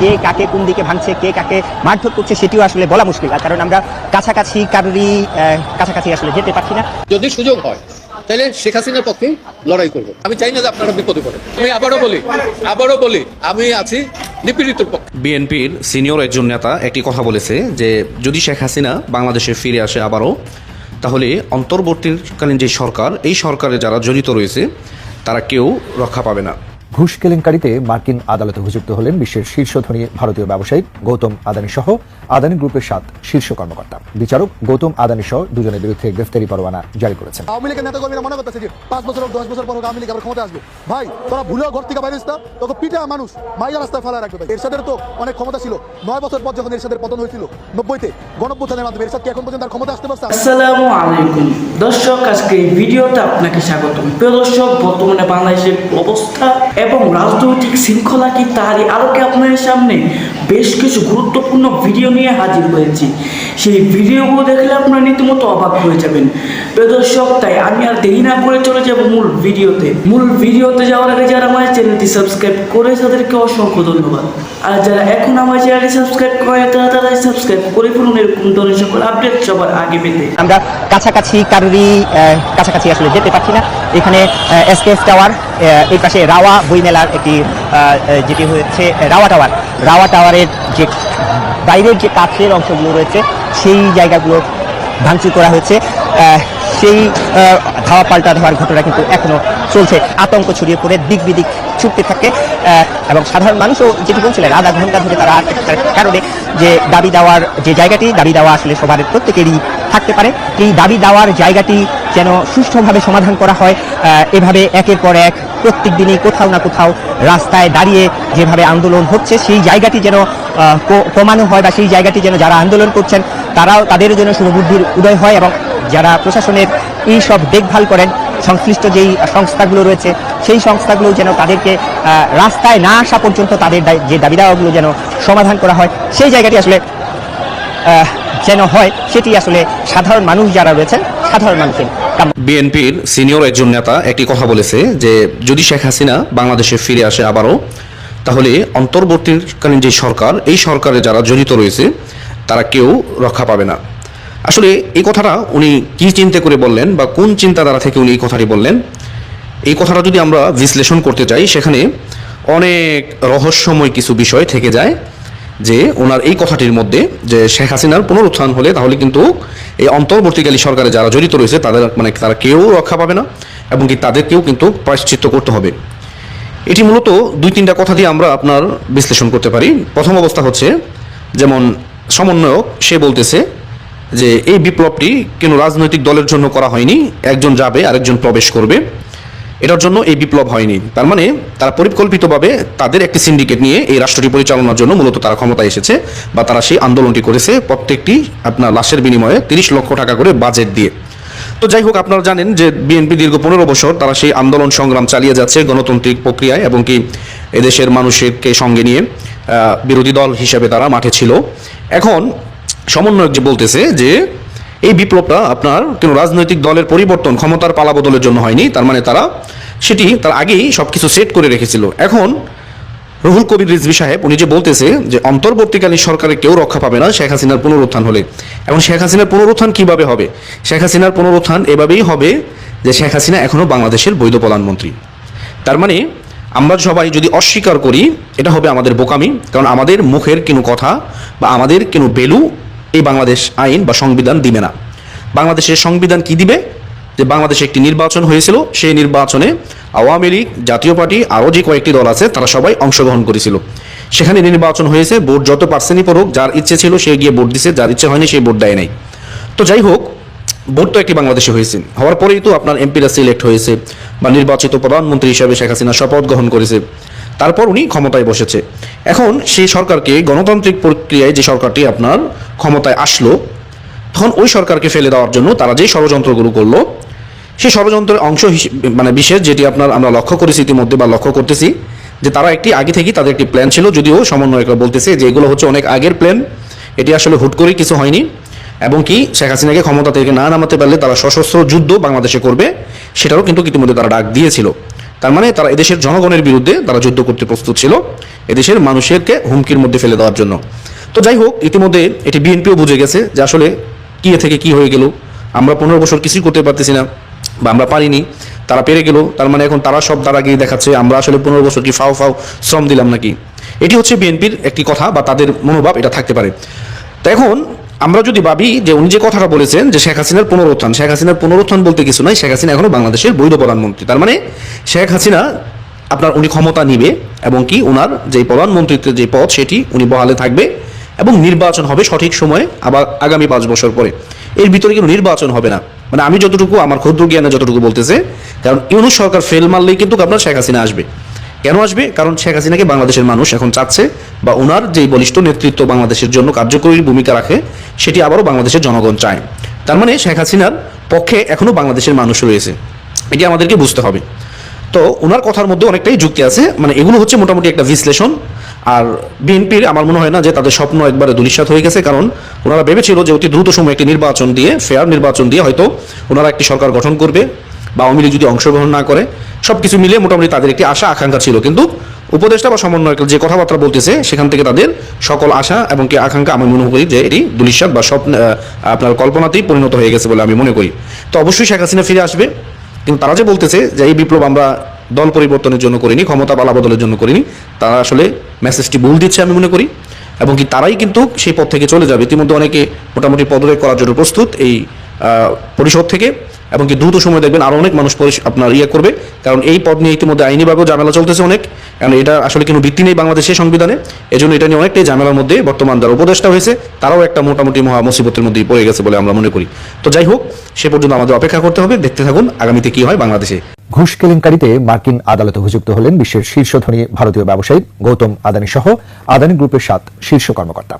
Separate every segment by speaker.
Speaker 1: কে কাকে কোন দিকে ভাঙছে কে কাকে মারধর করছে সেটিও আসলে বলা মুশকিল। আর কারণ আমরা কাছাকাছি কারোরই কাছাকাছি আসলে যেতে পারছি না।
Speaker 2: যদি সুযোগ হয় তাহলে শেখ হাসিনার পক্ষে লড়াই করব। আমি চাই না যে আপনারা বিপদে পড়েন। আমি আবারও বলি আবারও বলি আমি আছি নিপীড়িতের পক্ষে।
Speaker 3: বিএনপির সিনিয়র একজন নেতা একটি কথা বলেছে যে যদি শেখ হাসিনা বাংলাদেশে ফিরে আসে আবারও তাহলে অন্তর্বর্তীকালীন যে সরকার এই সরকারে যারা জড়িত রয়েছে তারা কেউ রক্ষা পাবে না।
Speaker 4: ঘুষ কেলেঙ্কারিতে মার্কিন আদালতে অভিযুক্ত হলেন বিশ্বের শীর্ষ ধনী ভারতীয় ব্যবসায়ী গৌতম আদানি সহ আদানি গ্রুপের সাত শীর্ষ কর্মকর্তা। বিচারক গৌতম আদানি সহ দুজনের বিরুদ্ধে গ্রেফতারি পরোয়ানা জারি করেছেন।
Speaker 5: আওয়ামী লীগের নেতা কর্মীরা মনে করতেছে যে পাঁচ বছর হোক দশ বছর পর হোক আওয়ামী লীগ আবার ক্ষমতা আসবে। ভাই তোরা ভুলেও ঘর থেকে বাইরে আসতা তোকে পিঠা মানুষ মাইয়া রাস্তায় ফেলা রাখবে ভাই। এরশাদের তো অনেক ক্ষমতা ছিল। নয় বছর পর যখন এরশাদের পতন হয়েছিল নব্বইতে গণপ্রথানের মাধ্যমে এরশাদ কি এখন পর্যন্ত তার ক্ষমতা আসতে পারছে?
Speaker 6: আসসালামু আলাইকুম। দর্শক আজকে এই ভিডিওতে আপনাকে স্বাগত প্রিয় দর্শক বর্তমানে বাংলাদেশের অবস্থা এবং রাজনৈতিক শৃঙ্খলা কি তারই আলোকে আপনাদের সামনে বেশ কিছু গুরুত্বপূর্ণ ভিডিও নিয়ে হাজির হয়েছি। সেই ভিডিওগুলো দেখলে আপনারা রীতিমতো অবাক হয়ে যাবেন। প্রিয় দর্শক, তাই আমি আর দেরি না করে চলে যাব মূল ভিডিওতে। মূল ভিডিওতে যাওয়ার আগে যারা আমার চ্যানেলটি সাবস্ক্রাইব করে তাদেরকে অসংখ্য ধন্যবাদ। আর যারা এখন আমার চ্যানেলটি সাবস্ক্রাইব করে তারা তারাই সাবস্ক্রাইব করে ফেলুন। এরকম ধরনের সকল আপডেট সবার আগে পেতে।
Speaker 1: আমরা কাছাকাছি কারোরই কাছাকাছি আসলে যেতে পারছি না। এখানে এসকেএস টাওয়ার এই পাশে রাওয়া বইমেলার একটি আহ, আহ, যেটি হয়েছে রাওয়া টাওয়ার। রাওয়া টাওয়ারের যে বাইরের যে কাছের অংশগুলো রয়েছে সেই জায়গাগুলো ভাঙচুর করা হয়েছে। সেই ধাওয়া পাল্টা ধাওয়ার ঘটনা কিন্তু এখনও চলছে। আতঙ্ক ছড়িয়ে পড়ে দিক বিদিক ছুটতে থাকে। এবং সাধারণ মানুষও যেটি বলছিলেন আধা ঘণ্টা ধরে তারা আটকে কারণে যে দাবি দেওয়ার যে জায়গাটি দাবি দেওয়া আসলে সবার প্রত্যেকেরই থাকতে পারে। এই দাবি দেওয়ার জায়গাটি যেন সুষ্ঠুভাবে সমাধান করা হয় এভাবে একের পর এক প্রত্যেক দিনই কোথাও না কোথাও রাস্তায় দাঁড়িয়ে যেভাবে আন্দোলন হচ্ছে, সেই জায়গাটি যেন কমানো হয় বা সেই জায়গাটি যেন যারা আন্দোলন করছেন, তারাও তাদের যেন শুভবুদ্ধির উদয় হয় এবং যারা প্রশাসনের এই সব দেখভাল করেন, সংশ্লিষ্ট যেই সংস্থাগুলো রয়েছে, সেই সংস্থাগুলো যেন তাদেরকে রাস্তায় না আসা পর্যন্ত তাদের যে দাবি দাওয়াগুলো যেন সমাধান করা হয়, সেই জায়গাটি আসলে যেন হয়, সেটি আসলে সাধারণ মানুষ যারা রয়েছেন, সাধারণ মানুষের
Speaker 3: বিএনপির সিনিয়র একজন নেতা একটি কথা বলেছে যে, যদি শেখ হাসিনা বাংলাদেশে ফিরে আসে আবারও, তাহলে অন্তর্বর্তীকালীন যে সরকার, এই সরকারে যারা জড়িত রয়েছে, তারা কেউ রক্ষা পাবে না। আসলে এই কথাটা উনি কি চিন্তা করে বললেন বা কোন চিন্তাধারা থেকে উনি এই কথাটি বললেন, এই কথাটা যদি আমরা বিশ্লেষণ করতে চাই, সেখানে অনেক রহস্যময় কিছু বিষয় থেকে যায়। যে ওনার এই কথাটির মধ্যে যে শেখ হাসিনার পুনরুত্থান হলে তাহলে কিন্তু এই অন্তর্বর্তীকালী সরকারে যারা জড়িত রয়েছে, তাদের মানে তারা কেউ রক্ষা পাবে না এবং কি তাদেরকেও কিন্তু প্রায়শ্চিত্ত করতে হবে। এটি মূলত দুই তিনটা কথা দিয়ে আমরা আপনার বিশ্লেষণ করতে পারি। প্রথম অবস্থা হচ্ছে যেমন সমন্বয়ক, সে বলতেছে যে এই বিপ্লবটি কোনো রাজনৈতিক দলের জন্য করা হয়নি? একজন যাবে, আরেকজন প্রবেশ করবে। এটার জন্য এই বিপ্লব হয়নি। তার মানে তারা পরিকল্পিতভাবে তাদের একটি সিন্ডিকেট নিয়ে এই রাষ্ট্রটি পরিচালনার জন্য মূলত তারা ক্ষমতায় এসেছে বা তারা সেই আন্দোলনটি করেছে প্রত্যেকটি আপনার লাশের বিনিময়ে তিরিশ লক্ষ টাকা করে বাজেট দিয়ে। তো যাই হোক, আপনারা জানেন যে বিএনপি দীর্ঘ পনেরো বছর তারা সেই আন্দোলন সংগ্রাম চালিয়ে যাচ্ছে গণতান্ত্রিক প্রক্রিয়ায় এবং কি এদেশের মানুষকে সঙ্গে নিয়ে বিরোধী দল হিসেবে তারা মাঠে ছিল। এখন সমন্বয়ক যে বলতেছে যে এই বিপ্লবটা আপনার কোনো রাজনৈতিক দলের পরিবর্তন ক্ষমতার পালাবদলের জন্য হয়নি, তার মানে তারা সেটি তার আগেই সব কিছু সেট করে রেখেছিল। এখন রুহুল কবির রিজভি সাহেব, উনি যে বলতেছে যে অন্তর্বর্তীকালীন সরকারে কেউ রক্ষা পাবে না শেখ হাসিনার পুনরুত্থান হলে। এখন শেখ হাসিনার পুনরুত্থান কীভাবে হবে? শেখ হাসিনার পুনরুত্থান এভাবেই হবে যে শেখ হাসিনা এখনও বাংলাদেশের বৈধ প্রধানমন্ত্রী। তার মানে আমরা সবাই যদি অস্বীকার করি, এটা হবে আমাদের বোকামি, কারণ আমাদের মুখের কোনো কথা বা আমাদের কোনো ভ্যালু এই বাংলাদেশ আইন বা সংবিধান দিবে না। বাংলাদেশের সংবিধান কি দিবে? যে বাংলাদেশে একটি নির্বাচন হয়েছিল, সেই নির্বাচনে আওয়ামী লীগ, জাতীয় পার্টি, আরও যে কয়েকটি দল আছে, তারা সবাই অংশগ্রহণ করেছিল। সেখানে নির্বাচন হয়েছে, ভোট যত পার্সেন্টই পড়ুক, যার ইচ্ছে ছিল সে গিয়ে ভোট দিছে, যার ইচ্ছে হয়নি সেই ভোট দেয় নাই। তো যাই হোক, ভোট তো একটি বাংলাদেশে হয়েছে। হওয়ার পরেই তো আপনার এমপিরা সিলেক্ট হয়েছে, বা নির্বাচিত প্রধানমন্ত্রী হিসাবে শেখ হাসিনা শপথ গ্রহণ করেছে। তারপর উনি ক্ষমতায় বসেছে। এখন সেই সরকারকে, গণতান্ত্রিক প্রক্রিয়ায় যে সরকারটি আপনার ক্ষমতায় আসলো, তখন ওই সরকারকে ফেলে দেওয়ার জন্য তারা যে ষড়যন্ত্রগুলো করল, সেই ষড়যন্ত্রের অংশ মানে বিশেষ যেটি আপনার আমরা লক্ষ্য করেছি ইতিমধ্যে বা লক্ষ্য করতেছি, যে তারা একটি আগে থেকেই তাদের একটি প্ল্যান ছিল, যদিও সমন্বয়করা বলতেছে যে এগুলো হচ্ছে অনেক আগের প্ল্যান, এটি আসলে হুট করেই কিছু হয়নি। এবং কি শেখ হাসিনাকে ক্ষমতা থেকে না নামাতে পারলে তারা সশস্ত্র যুদ্ধ বাংলাদেশে করবে, সেটারও কিন্তু ইতিমধ্যে তারা ডাক দিয়েছিল। তার মানে তারা এদেশের জনগণের বিরুদ্ধে তারা যুদ্ধ করতে প্রস্তুত ছিল, এদেশের মানুষেরকে হুমকির মধ্যে ফেলে দেওয়ার জন্য। তো যাই হোক, ইতিমধ্যে এটি বিএনপিও বুঝে গেছে যে আসলে কি থেকে কি হয়ে গেল। আমরা পনেরো বছর কিছুই করতে পারতেছি না বা আমরা পারিনি, তারা পেরে গেল, তার মানে এখন তারা সব দ্বারা গিয়ে দেখাচ্ছে, আমরা আসলে পনেরো বছর কি ফাও ফাও শ্রম দিলাম নাকি? এটি হচ্ছে বিএনপির একটি কথা বা তাদের মনোভাব, এটা থাকতে পারে। তো এখন আমরা যদি ভাবি যে উনি যে কথাটা বলেছেন যে শেখ হাসিনার পুনরুত্থান, শেখ হাসিনার পুনরুত্থান বলতে কিছু নাই, শেখ হাসিনা এখনও বাংলাদেশের বৈধ প্রধানমন্ত্রী। তার মানে শেখ হাসিনা আপনার উনি ক্ষমতা নিবে এবং কি ওনার যে প্রধানমন্ত্রীত্বের যে পদ, সেটি উনি বহালে থাকবে এবং নির্বাচন হবে সঠিক সময়ে আবার আগামী পাঁচ বছর পরে। এর ভিতরে কিন্তু নির্বাচন হবে না। মানে আমি যতটুকু, আমার ক্ষুদ্র জ্ঞানে যতটুকু বলতেছে, কারণ ইউনুস সরকার ফেল মারলেই কিন্তু আপনার শেখ হাসিনা আসবে। কেন আসবে? কারণ শেখ হাসিনাকে বাংলাদেশের মানুষ এখন চাচ্ছে বা ওনার যে বলিষ্ঠ নেতৃত্ব বাংলাদেশের জন্য কার্যকরী ভূমিকা রাখে, সেটি আবারও বাংলাদেশের জনগণ চায়। তার মানে শেখ হাসিনার পক্ষে এখনও বাংলাদেশের মানুষ রয়েছে। এটি আমাদেরকে বুঝতে হবে। তো ওনার কথার মধ্যে অনেকটাই যুক্তি আছে। মানে এগুলো হচ্ছে মোটামুটি একটা বিশ্লেষণ। আর বিএনপির আমার মনে হয় না যে তাদের স্বপ্ন একবারে দুলিশাত হয়ে গেছে, কারণ ওনারা ভেবেছিল যে অতি দ্রুত সময় একটি নির্বাচন দিয়ে ফেয়ার নির্বাচন দিয়ে হয়তো ওনারা একটি সরকার গঠন করবে বা আওয়ামী লীগ যদি অংশগ্রহণ না করে। সব কিছু মিলিয়ে মোটামুটি তাদের একটি আশা, আকাঙ্ক্ষা ছিল। কিন্তু উপদেষ্টা বা সমন্বয়ক যে কথাবার্তা বলতেছে, সেখান থেকে তাদের সকল আশা এবং কি আকাঙ্ক্ষা আমি মনে করি যে এটি দুলিশাত বা স্বপ্ন আপনার কল্পনাতেই পরিণত হয়ে গেছে বলে আমি মনে করি। তো অবশ্যই শেখ হাসিনা ফিরে আসবে। কিন্তু তারা যে বলতেছে যে এই বিপ্লব আমরা দল পরিবর্তনের জন্য করিনি, ক্ষমতা পালা বদলের জন্য করিনি, তারা আসলে মেসেজটি ভুল দিচ্ছে আমি মনে করি। এবং কি তারাই কিন্তু সেই পথ থেকে চলে যাবে। ইতিমধ্যে অনেকে মোটামুটি পদত্যাগ করার জন্য প্রস্তুত। এই পরিষদ থেকে, এবং কি দ্রুত সময় দেখবেন আরও অনেক মানুষ আপনার ইয়ে করবে, কারণ এই পদ নিয়ে ইতিমধ্যে আইনিভাবেও ঝামেলা চলতেছে অনেক, কারণ এটা আসলে কোনো ভিত্তি নেই বাংলাদেশের সংবিধানে, এজন্য এটা নিয়ে অনেকটাই ঝামেলার মধ্যে বর্তমান যারা উপদেষ্টা হয়েছে, তারাও একটা মোটামুটি মহা মুসিবতের মধ্যেই পড়ে গেছে বলে আমরা মনে করি। তো যাই হোক, সে পর্যন্ত আমাদের অপেক্ষা করতে হবে, দেখতে থাকুন আগামীতে কি হয় বাংলাদেশে।
Speaker 4: ঘুষ কেলেঙ্কারিতে মার্কিন আদালতে অভিযুক্ত হলেন বিশ্বের শীর্ষধনী ভারতীয় ব্যবসায়ী গৌতম আদানি সহ, আদানি গ্রুপের সাত শীর্ষ কর্মকর্তা।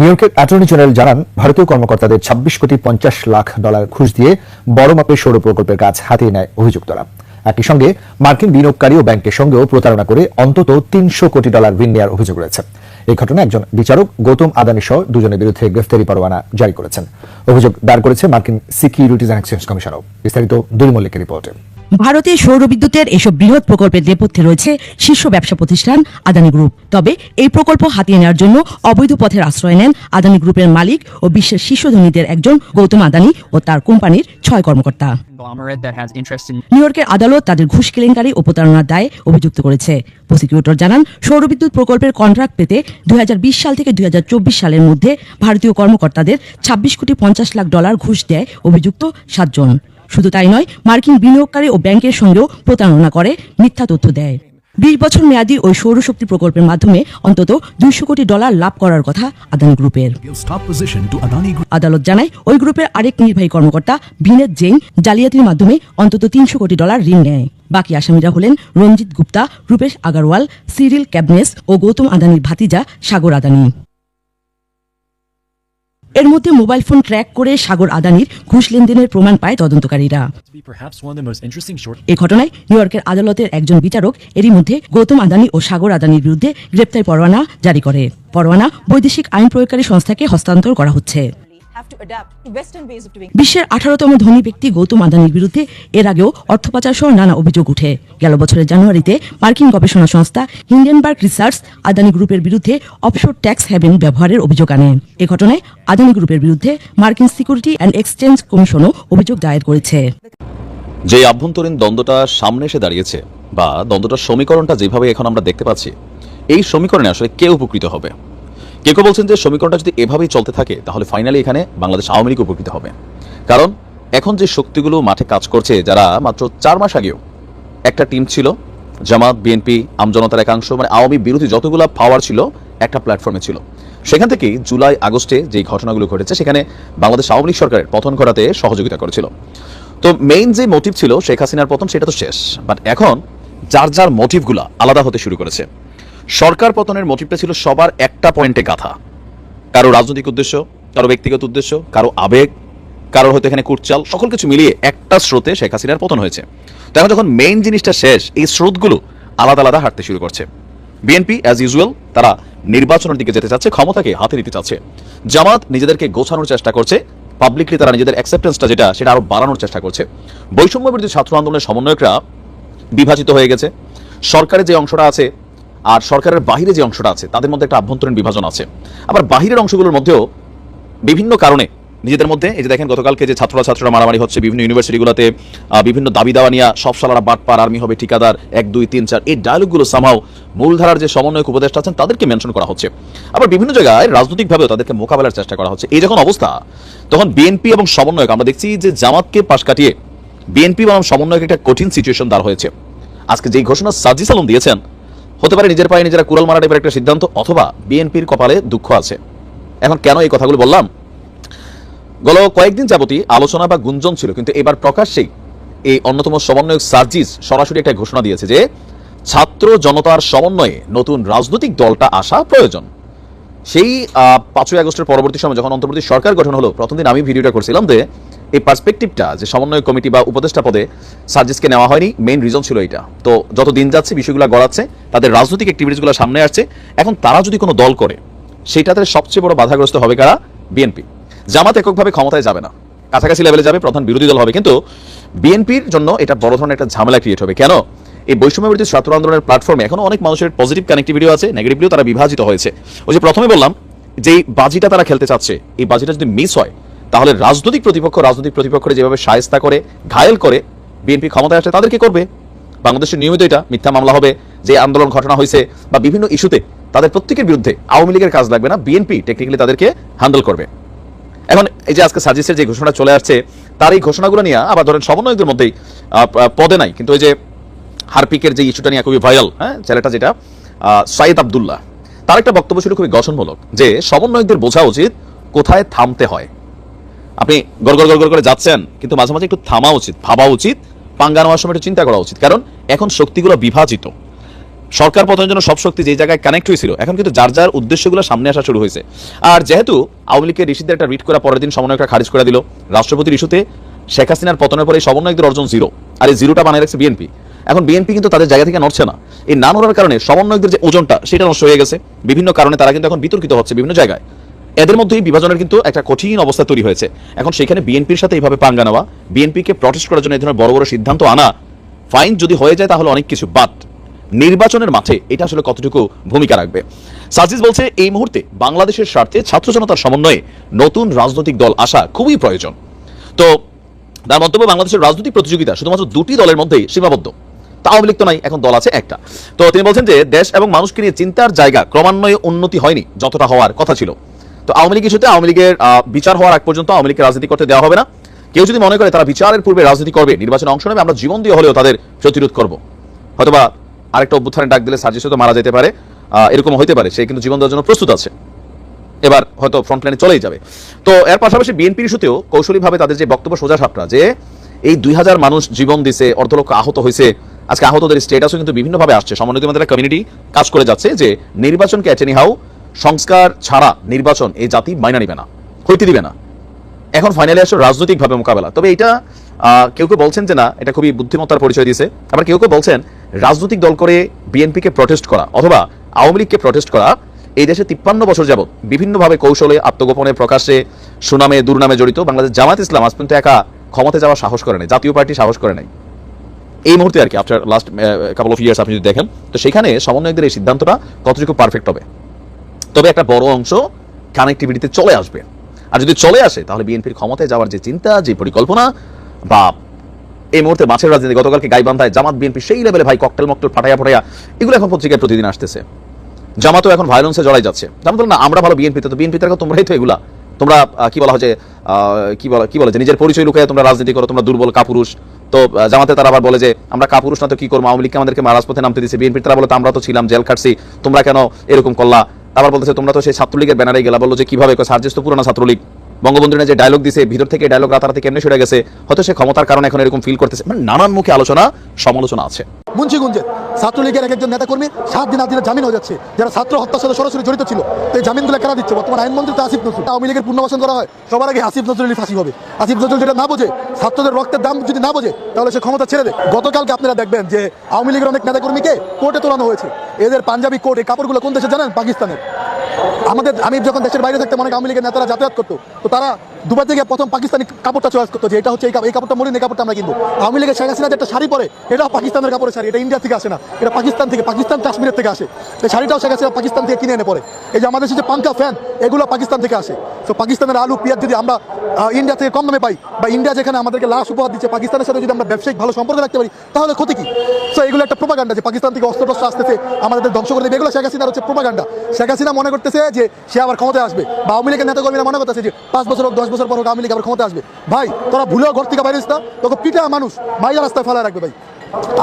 Speaker 4: নিউ ইয়র্কের অ্যাটর্নি জেনারেল জানান, ভারতীয় কর্মকর্তাদের ছাব্বিশ কোটি পঞ্চাশ লাখ ডলার ঘুষ দিয়ে বড় মাপের সৌর প্রকল্পের কাজ হাতিয়ে নেয় অভিযুক্তরা। একই সঙ্গে মার্কিন বিনিয়োগকারী ও ব্যাংকের সঙ্গেও প্রতারণা করে অন্তত তিনশো কোটি ডলার ঋণ নেওয়ার অভিযোগ রয়েছে। এই ঘটনায় একজন বিচারক গৌতম আদানি সহ দুজনের বিরুদ্ধে গ্রেফতারি পরোয়ানা জারি করেছেন। অভিযোগ দায়ের করেছে মার্কিন সিকিউরিটিজ অ্যান্ড এক্সচেঞ্জ কমিশনও। বিস্তারিত দুই মল্লিকের রিপোর্টে।
Speaker 7: ভারতে সৌর বিদ্যুতের এসব বৃহৎ প্রকল্পের নেপথ্যে রয়েছে শীর্ষ ব্যবসা প্রতিষ্ঠান আদানি গ্রুপ। তবে এই প্রকল্প হাতিয়ে নেওয়ার জন্য অবৈধ পথের আশ্রয় নেন আদানি গ্রুপের মালিক ও বিশ্বের শীর্ষ ধনীদের একজন গৌতম আদানি ও তার কোম্পানির ছয় কর্মকর্তা। নিউ ইয়র্কের আদালত তাদের ঘুষ কেলেঙ্কারি ও প্রতারণার দায়ে অভিযুক্ত করেছে। প্রসিকিউটর জানান সৌরবিদ্যুৎ প্রকল্পের কন্ট্রাক্ট পেতে দুই হাজার বিশ সাল থেকে দুই হাজার চব্বিশ সালের মধ্যে ভারতীয় কর্মকর্তাদের ছাব্বিশ কোটি পঞ্চাশ লাখ ডলার ঘুষ দেয় অভিযুক্ত সাতজন। শুধু তাই নয়, মার্কিন বিনিয়োগকারী ও ব্যাংকের সঙ্গেও প্রতারণা করে, মিথ্যা তথ্য দেয়। বিশ বছর মেয়াদী ওই সৌরশক্তি প্রকল্পের মাধ্যমে অন্তত দুইশো কোটি ডলার লাভ করার কথা আদানি গ্রুপের. আদালত জানায়, ওই গ্রুপের আরেক নির্বাহী কর্মকর্তা ভিনেত জৈন জালিয়াতির মাধ্যমে অন্তত তিনশো কোটি ডলার ঋণ নেয়। বাকি আসামিরা হলেন রঞ্জিত গুপ্তা, রূপেশ আগারওয়াল, সিরিল ক্যাবনেস ও গৌতম আদানির ভাতিজা সাগর আদানি। এর মধ্যে মোবাইল ফোন ট্র্যাক করে সাগর আদানির ঘুষ লেনদেনের প্রমাণ পায় তদন্তকারীরা। এ ঘটনায় নিউ ইয়র্কের আদালতের একজন বিচারক এরই মধ্যে গৌতম আদানি ও সাগর আদানির বিরুদ্ধে গ্রেপ্তার পরোয়ানা জারি করে। পরোয়ানা বৈদেশিক আইন প্রয়োগকারী সংস্থাকে হস্তান্তর করা হচ্ছে।
Speaker 8: Have to adapt to Western ways of doing
Speaker 7: বিশ্বের আঠারোতম ধনী ব্যক্তি গৌতম আদানির বিরুদ্ধে এর আগেও অর্থ পাচার সহ নানা অভিযোগ উঠে। গেল বছরের জানুয়ারিতে মার্কিন গবেষণা সংস্থা হিন্ডেনবার্গ রিসার্চ আদানি গ্রুপের বিরুদ্ধে অফশোর ট্যাক্স হ্যাভেন ব্যবহারের অভিযোগ আনে। এ ঘটনায় আদানি গ্রুপের বিরুদ্ধে মার্কিন সিকিউরিটি অ্যান্ড এক্সচেঞ্জ কমিশনও অভিযোগ দায়ের করেছে।
Speaker 9: যে আভ্যন্তরীণ দ্বন্দ্বটা সামনে এসে দাঁড়িয়েছে বা দ্বন্দ্বটার সমীকরণটা যেভাবে এখন আমরা দেখতে পাচ্ছি এই সমীকরণে আসলে কে উপকৃত হবে? কেউ কেউ বলছেন যে সমীকরণটা যদি এভাবেই চলতে থাকে, তাহলে ফাইনালি এখানে বাংলাদেশ আওয়ামী লীগ উপকৃত হবে। কারণ এখন যে শক্তিগুলো মাঠে কাজ করছে, যারা মাত্র চার মাস আগেও একটা টিম ছিল, জামাত বিএনপি আমজনতার একাংশ মানে আওয়ামী বিরোধী যতগুলো পাওয়ার ছিল, একটা প্ল্যাটফর্মে ছিল। সেখান থেকেই জুলাই, আগস্টে যে ঘটনাগুলো ঘটেছে, সেখানে বাংলাদেশ আওয়ামী লীগ সরকারের পতন ঘটাতে সহযোগিতা করেছিল। তো মেইন যে মোটিভ ছিল, শেখ হাসিনার পতন, সেটা তো শেষ। বাট এখন যার যার মোটিভগুলো আলাদা হতে শুরু করেছে। সরকার পতনের মোটিভটা ছিল সবার একটা পয়েন্টে গাথা। কারও রাজনৈতিক উদ্দেশ্য, কারও ব্যক্তিগত উদ্দেশ্য, কারও আবেগ, কারোর হয়তো এখানে কুটচাল, সকল কিছু মিলিয়ে একটা স্রোতে শেখ হাসিনার পতন হয়েছে। তো এখন যখন মেইন জিনিসটা শেষ, এই স্রোতগুলো আলাদা আলাদা হাঁটতে শুরু করছে। বিএনপি অ্যাজ ইউজুয়াল তারা নির্বাচনের দিকে যেতে চাচ্ছে, ক্ষমতাকে হাতে নিতে চাচ্ছে। জামাত নিজেদেরকে গোছানোর চেষ্টা করছে পাবলিকলি তারা নিজেদের অ্যাকসেপ্টেন্সটা যেটা, সেটা আরও বাড়ানোর চেষ্টা করছে। বৈষম্য বিরোধী ছাত্র আন্দোলনের সমন্বয়করা বিভাজিত হয়ে গেছে। সরকারের যে অংশটা আছে আর সরকারের বাহিরে যে অংশটা আছে, তাদের মধ্যে একটা আভ্যন্তরীণ বিভাজন আছে। আবার বাহিরের অংশগুলোর মধ্যেও বিভিন্ন কারণে নিজেদের মধ্যে, এই যে দেখেন গতকালকে যে ছাত্ররা ছাত্ররা মারামারি হচ্ছে, বিভিন্ন ইউনিভার্সিটিগুলোতে বিভিন্ন দাবি দাওয়া নিয়ে সব সালারা বাটপার, আর্মি হবে ঠিকাদার, এক, দুই, তিন, চার, এই ডায়লগগুলো সামাও মূলধারার যে সমন্বয়ক উপদেষ্টা আছেন, তাদেরকে মেনশন করা হচ্ছে। আবার বিভিন্ন জায়গায় রাজনৈতিকভাবেও তাদেরকে মোকাবেলার চেষ্টা করা হচ্ছে। এই যখন অবস্থা, তখন বিএনপি এবং সমন্বয়ক, আমরা দেখছি যে জামাতকে পাশ কাটিয়ে বিএনপি বনাম সমন্বয়ক একটা কঠিন সিচুয়েশন দাঁড় হয়েছে। আজকে যেই ঘোষণা সাজিস আলম দিয়েছেন হতে পারে নিজের পায়ে নিজেরা কুড়াল মারা টাইপের একটা সিদ্ধান্ত, অথবা বিএনপির কপালে দুঃখ আছে। এখন কেন এই কথাগুলো বললাম? গত কয়েকদিন যাবতই আলোচনা বা গুঞ্জন ছিল, কিন্তু এবার প্রকাশ্যেই এই অন্যতম সমন্বয়ক সার্জিস সরাসরি একটা ঘোষণা দিয়েছে যে ছাত্র জনতার সমন্বয়ে নতুন রাজনৈতিক দলটা আসা প্রয়োজন। সেই পাঁচই আগস্টের পরবর্তী সময় যখন অন্তর্বর্তী সরকার গঠন হলো, প্রথম দিন আমি ভিডিওটা করছিলাম যে এই পার্সপেক্টিভটা যে সমন্বয় কমিটি বা উপদেষ্টা পদে সার্জিসকে নেওয়া হয়নি মেইন রিজন ছিল এটা তো যত দিন যাচ্ছে, বিষয়গুলো গড়াচ্ছে, তাদের রাজনৈতিক অ্যাক্টিভিটিসগুলো সামনে আসছে। এখন তারা যদি কোনো দল করে সেটাতে সবচেয়ে বড় বাধাগ্রস্ত হবে কারা? বিএনপি জামাত এককভাবে ক্ষমতায় যাবে না। কাছাকাছি লেভেলে যাবে, প্রধান বিরোধী দল হবে। কিন্তু বিএনপির জন্য এটা বড় ধরনের একটা ঝামেলা ক্রিয়েট হবে। কেন? এই বৈষম্য বিরোধী ছাত্র আন্দোলনের প্ল্যাটফর্মে এখনও অনেক মানুষের পজিটিভ কানেক্টিভিটিও আছে নেগেটিভলিও তারা বিভাজিত হয়েছে। ওই যে প্রথমে বললাম যে বাজিটা তারা খেলতে চাচ্ছে, এই বাজিটা যদি মিস হয় তাহলে রাজনৈতিক প্রতিপক্ষ, রাজনৈতিক প্রতিপক্ষরে যেভাবে সায়স্তা করে, ঘায়েল করে বিএনপি ক্ষমতায় আসে তাদেরকে করবে? বাংলাদেশের নিয়মিত এটা মিথ্যা মামলা হবে, যে আন্দোলন ঘটনা হয়েছে বা বিভিন্ন ইস্যুতে তাদের প্রত্যেকের বিরুদ্ধে আওয়ামী লীগের কাজ লাগবে না, বিএনপি টেকনিক্যালি তাদেরকে হ্যান্ডেল করবে। এখন এই যে আজকে সাজিসের যে ঘোষণা চলে আসছে, তার এই ঘোষণাগুলো নিয়ে আবার ধরেন সমন্বয়কদের মধ্যেই পদে নাই, কিন্তু ওই যে হারপিকের যে ইস্যুটা নিয়ে খুবই ভাইরাল হ্যাঁ ছেলেটা যেটা সাইদ আবদুল্লাহ, তার একটা বক্তব্য ছিল খুবই গঠনমূলক, যে সমন্বয়কদের বোঝা উচিত কোথায় থামতে হয়। আপনি গড় গড় করে যাচ্ছেন, কিন্তু মাঝে মাঝে একটু থামা উচিত, ভাবা উচিত, পাঙ্গা নেওয়ার সময় একটু চিন্তা করা উচিত। কারণ এখন শক্তিগুলো বিভাজিত। সরকার পতনের জন্য সব শক্তি যে জায়গায় কানেক্ট হয়েছিল, এখন কিন্তু যার যার উদ্দেশ্যগুলো সামনে আসা শুরু হয়েছে। আর যেহেতু আওয়ামী লীগের ঋষিদের একটা রিট করা পরের দিন সমন্বয়করা খারিজ করে দিল, রাষ্ট্রপতির ইস্যুতে শেখ হাসিনার পতনের পরে এই সমন্বয়কদের অর্জন জিরো আর এই জিরোটা বানিয়ে রাখছে বিএনপি এখন বিএনপি কিন্তু তাদের জায়গা থেকে নড়ছে না। এই না নড়ার কারণে সমন্বয়কদের যে ওজনটা, সেটা নষ্ট হয়ে গেছে। বিভিন্ন কারণে তারা কিন্তু এখন বিতর্কিত হচ্ছে বিভিন্ন জায়গায়। এদের মধ্যেই বিভাজনের কিন্তু একটা কঠিন অবস্থা তৈরি হয়েছে। এখন সেখানে বিএনপির সাথে এইভাবে পাঙ্গা নেওয়া বিএনপিকে প্রটেস্ট করার জন্য এই ধরনের বড় বড় সিদ্ধান্ত আনা ফাইন যদি হয়ে যায় তাহলে অনেক কিছু বাট নির্বাচনের মাঠে এটা আসলে কতটুকু ভূমিকা রাখবে? সাজিস বলছে, এই মুহূর্তে বাংলাদেশের স্বার্থে ছাত্র জনতার সমন্বয়ে নতুন রাজনৈতিক দল আসা খুবই প্রয়োজন। তো, তার মন্তব্য, বাংলাদেশের রাজনৈতিক প্রতিযোগিতা শুধুমাত্র দুটি দলের মধ্যেই সীমাবদ্ধ। তা আওয়ামী লীগ তো নাই, এখন দল আছে একটা। তো তিনি বলছেন যে, দেশ এবং মানুষকে নিয়ে চিন্তার জায়গা ক্রমান্বয়ে উন্নতি হয়নি, যতটা হওয়ার কথা ছিল। তো আওয়ামী লীগ ইস্যুতে আওয়ামী লীগের বিচার হওয়ার আগ পর্যন্ত আওয়ামী লীগকে রাজনীতি করতে দেওয়া হবে না। কেউ যদি মনে করে তারা বিচারের পূর্বে রাজনীতি করবে, নির্বাচনে অংশ নেবে, আমরা জীবন দিয়ে হলেও তাদের প্রতিরোধ করব। হয়তোবা আরেকটা অভ্যুত্থানের ডাক দিলে সার্জিস হয়তো মারা যেতে পারে। এরকম হইতে পারে, সে কিন্তু জীবন দেওয়ার জন্য প্রস্তুত আছে। এবার হয়তো ফ্রন্ট লাইনে চলেই যাবে। তো এর পাশাপাশি বিএনপির ইস্যুতেও কৌশলীভাবে তাদের যে বক্তব্য সোজা সাপটা, যে এই দুই হাজার মানুষ জীবন দিছে অর্ধলক্ষ আহত হয়েছে, আজকে আহতদের স্টেটাসও কিন্তু বিভিন্নভাবে আসছে। সমন্বিত মধ্যে কমিউনিটি কাজ করে যাচ্ছে যে নির্বাচনকে এটেনি হাউ সংস্কার ছাড়া নির্বাচন এই জাতি মাইনা নিবে না হইতে দিবে না। এখন ফাইনালি আসলে রাজনৈতিকভাবে মোকাবেলা। তবে এটা কেউ কেউ বলছেন যে না, এটা খুবই বুদ্ধিমত্তার পরিচয় দিয়েছে। আবার কেউ কেউ বলছেন রাজনৈতিক দল করে বিএনপিকে প্রটেস্ট করা অথবা আওয়ামী লীগকে প্রটেস্ট করা, এই দেশে তিপ্পান্ন বছর যাবত বিভিন্নভাবে কৌশলে, আত্মগোপনে, প্রকাশ্যে, সুনামে, দুর্নামে জড়িত বাংলাদেশ জামাত ইসলাম আজ পর্যন্ত একা ক্ষমতায় যাওয়ার সাহস করে নাই, জাতীয় পার্টি সাহস করে নাই। এই মুহূর্তে আর কি after last couple of years আপনি যদি দেখেন, তো সেখানে সমন্বয়কদের এই সিদ্ধান্তটা কতটুকু পারফেক্ট হবে? তবে একটা বড় অংশ কানেক্টিভিটিতে চলে আসবে। আর যদি চলে আসে, তাহলে বিএনপির ক্ষমতায় যাওয়ার যে চিন্তা, যে পরিকল্পনা বা এই মুহূর্তে মাছের রাজনীতি গতকালকে গাইবান্ধায় জামাত বিএনপি সেই লেভেলে ভাই ককটেল মকটেল ফাটাইয়া ফাটাইয়া এগুলো এখন পত্রিকায় প্রতিদিন আসতেছে। জামাতও এখন ভায়োলেন্সে জড়াই যাচ্ছে। জামাত না, আমরা ভালো বিএনপি তো বিএনপি তার তোমরাই তো এগুলা। তোমরা কি বলা হচ্ছে কি বলা, কি বলে যে, নিজের পরিচয় লুকিয়ে তোমরা রাজনীতি করো, তোমরা দুর্বল কাপুরুষ। তো জামাতে তারা আবার বলে যে, আমরা কাপুরুষ না তো কি করব? আওয়ামী লীগকে আমাদেরকে রাজপথে নামতে দিচ্ছে বিএনপি তারা বলে, তো আমরা তো ছিলাম, জেল খাটছি। তোমরা কেন এরকম করলা? আবার বলতেছে, তোমরা তো সেই ছাত্রলীগের ব্যানারে গেলা। বলল যে, কীভাবে? সার্জেস্ট তো পুরোনো ছাত্রলীগ। বঙ্গবন্ধুর যে ডায়লগ দিছে, ভিতর থেকে ডায়লগ রাতারাতি কেমনে সরে গেছে, হয়তো সে ক্ষমতার কারণে এখন এরকম ফিল করতেছে। মানে নানান মুখে আলোচনা, সমালোচনা আছে।
Speaker 5: মুন্সিগঞ্জে ছাত্রলীগের এক একজন নেতাকর্মী সাত দিন আট দিনের জামিন হয়ে যাচ্ছে। যারা ছাত্র হত্যার সাথে সরাসরি জড়িত ছিল তো এই জামিনগুলো কেনা দিচ্ছে? বর্তমান আইনমন্ত্রী তো আসিফ নজরুল। আওয়ামী লীগের পুনর্বাসন করা হয়। সবার আগে আসিফ নজরুলই ফাঁসি হবে। আসিফ নজরুল যেটা না বোঝে, ছাত্রদের রক্তের দাম যদি না বোঝে, তাহলে সে ক্ষমতা ছেড়ে দেয়। গতকালকে আপনারা দেখবেন যে আওয়ামী লীগের অনেক নেতাকর্মীকে কোর্টে তোলানো হয়েছে। এদের পাঞ্জাবি কোর্ট কাপড়গুলো কোন দেশে জানেন? পাকিস্তানের। আমাদের আমি যখন দেশের বাইরে থাকতাম অনেক আওয়ামী লীগের নেতারা যাতায়াত করতো। তো তারা দুবাই থেকে প্রথম পাকিস্তানি কাপড়টা চয়েস করতো যে এটা হচ্ছে এই কাপ- এই কাপড়টা মরিন কাপড়টা আমরা কিনবো। আওয়ামী লীগের শেখ হাসিনা যে একটা শাড়ি পরে, এটাও পাকিস্তানের কাপড়ের শাড়ি, এটা ইন্ডিয়া থেকে আসে না। এটা পাকিস্তান থেকে, পাকিস্তান কাশ্মীরের থেকে আসে। এই শাড়িটাও শেখ হাসিনা পাকিস্তান থেকে কিনে এনে পরে। এই যে আমাদের যে পাঙ্কা ফ্যান এগুলো পাকিস্তান থেকে আসে। তো পাকিস্তানের আলু, পেঁয়াজ যদি আমরা ইন্ডিয়া থেকে কম দামে পাই বা ইন্ডিয়া যেখানে আমাদেরকে লাশ উপহার দিচ্ছে, পাকিস্তানের সাথে যদি আমরা ব্যবসায়িক ভালো সম্পর্ক রাখতে পারি, তাহলে ক্ষতি কি? তো এগুলো একটা প্রোপাগান্ডা যে পাকিস্তান থেকে অস্ত্র টস্ত্র আসতেছে আমাদের ধ্বংস করে দেবে। এগুলো শেখ হাসিনার হচ্ছে প্রোপাগান্ডা শেখ হাসিনা মনে করতেছে যে সে আবার ক্ষমতায় আসবে। বা আওয়ামী লীগের নেতাকর্মীরা মনে করতেছে যে পাঁচ বছর হোক, দশ বছর পর আওয়ামী লীগ আবার ক্ষমতায় আসবে। ভাই, তোরা ভুলেও ঘর থেকে বাইরে না, তোকে পিঠা মানুষ মাইয়া রাস্তায় ফেলা রাখবে ভাই।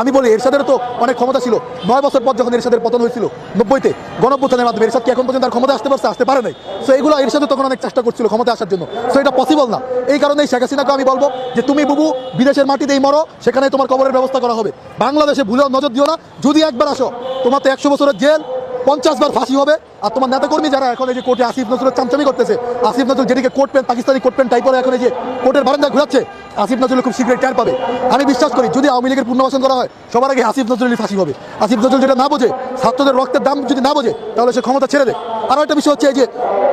Speaker 5: আমি বলি, এরশাদের তো অনেক ক্ষমতা ছিল। নয় বছর পর যখন এরশাদের পতন হয়েছিল, নব্বইতে গণপ্রথানের মাধ্যমে এরশাদ কি এখন পর্যন্ত আর ক্ষমতা আসতে পারছে, আসতে পারে নাই? সো এগুলো এরশাদে তখন অনেক চেষ্টা করছিল ক্ষমতা আসার জন্য। সো এটা পসিবল না। এই কারণেই শেখ হাসিনাকে আমি বলব যে, তুমি বুবু, বিদেশের মাটিতেই মরো, সেখানে তোমার কবরের ব্যবস্থা করা হবে। বাংলাদেশে ভুলেও নজর দিও না। যদি একবার আসো, তোমার তো একশো বছরের জেল পঞ্চাশ বার ফাঁসি হবে। আর তোমার নেতাকর্মী যারা এখন এই যে কোর্টে আসিফ নজরুলের চামচামি করতেছে, আসিফ নজরুল যেদিকে coat pant, Pakistani coat pant টাইপের এখন এই যে কোর্টের বারান্দা ঘুরাচ্ছে, আসিফ নজরুল খুব শীঘ্রই টের পাবে। আমি বিশ্বাস করি, যদি আওয়ামী লীগের পুনর্বাসন করা হয়, সবার আগে আসিফ নজরুলের ফাঁসি হবে। আসিফ নজরুল যেটা না বোঝে, ছাত্রদের রক্তের দাম যদি না বোঝে, তাহলে সে ক্ষমতা ছেড়ে দেয়। আরও একটা বিষয় হচ্ছে এই যে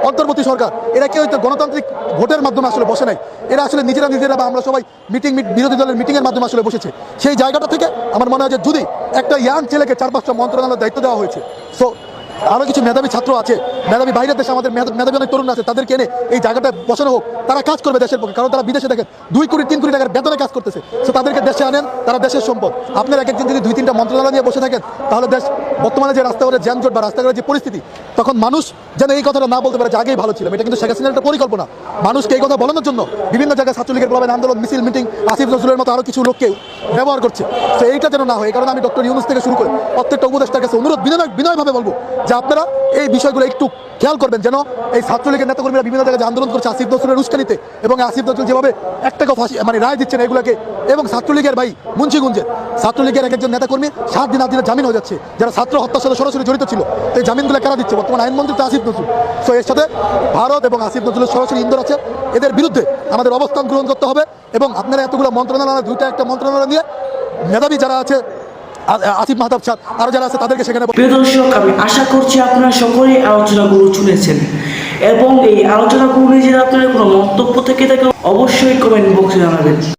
Speaker 5: অন্তর্বর্তী সরকার, এরা কেউ হয়তো গণতান্ত্রিক ভোটের মাধ্যমে আসলে বসে নাই। এরা আসলে নিজেরা নিজেরা বা আমরা সবাই মিটিং বিরোধী দলের মিটিংয়ের মাধ্যমে আসলে বসেছে। সেই জায়গাটা থেকে আমার মনে হয় যে যদি একটা ইয়াং ছেলেকে চার পাঁচটা মন্ত্রণালয়ের দায়িত্ব দেওয়া হয়েছে সো আরও কিছু মেধাবী ছাত্র আছে, মেধাবী বাইরের দেশে আমাদের মেধাবী অনেক তরুণ আছে, তাদেরকে এনে এই জায়গাটায় বসানো হোক। তারা কাজ করবে দেশের পক্ষে, কারণ তারা বিদেশে দেখেন দুই কোটি, তিন কোটি টাকার বেতনে কাজ করতেছে। সো তাদেরকে দেশে আনেন, তারা দেশের সম্পদ। আপনার এক একজন যদি দুই, তিনটা মন্ত্রণালয় নিয়ে বসে থাকেন, তাহলে দেশ বর্তমানে যে রাস্তাঘাটের যানজট বা রাস্তাঘাটের যে পরিস্থিতি, তখন মানুষ যেন এই কথাটা না বলতে পারে যে আগেই ভালো ছিল। এটা কিন্তু শেখ হাসিনার একটা পরিকল্পনা। মানুষকে এই কথা বলানোর জন্য বিভিন্ন জায়গায় ছাত্রলীগের প্রভাবে আন্দোলন, মিছিল, মিটিং, আসিফ নজরুলের মতো আরও কিছু লোককে ব্যবহার করছে। তো এইটা যেন না হয় কারণে আমি ডক্টর ইউনুস থেকে শুরু করে প্রত্যেকটা উপদেষ্টার কাছে অনুরোধ, বিনয় বিনয়ভাবে বলব যে আপনারা এই বিষয়গুলো একটু খেয়াল করবেন যেন এই ছাত্রলীগের নেতাকর্মীরা বিভিন্ন জায়গায় আন্দোলন করছে আসিফ নজরুলের উস্কানিতে এবং আসিফ নজরুল যেভাবে একটাকে ফাঁসি মানে রায় দিচ্ছেন এগুলোকে এবং ছাত্রলীগের ভাই মুন্সিগঞ্জের, ছাত্রলীগের এক একজন নেতাকর্মী সাত দিন আট দিনের জামিন হয়ে যাচ্ছে, যারা ছাত্র হত্যার সাথে সরাসরি জড়িত ছিল তো এই জামিনগুলো কারা দিচ্ছে? বর্তমান আইনমন্ত্রী তো আসিফ নজরুল। সো এর সাথে ভারত এবং আসিফ নজরুলের সরাসরি ইন্দোর আছে। এদের বিরুদ্ধে আমাদের অবস্থান গ্রহণ করতে হবে এবং আপনারা এতগুলো মন্ত্রণালয়, দুইটা একটা মন্ত্রণালয় নিয়ে মেধাবী যারা আছে আ- আসিফ মাহতাব চাঁদ আরও যারা আছে তাদেরকে সেখানে
Speaker 6: প্রিয় দর্শক, আমি আশা করছি আপনারা সকলেই আলোচনাগুলো শুনেছেন। এবং এই আলোচনাগুলো নিয়ে যদি আপনার কোনো মন্তব্য থেকে থাকে অবশ্যই কমেন্ট বক্সে জানাবেন।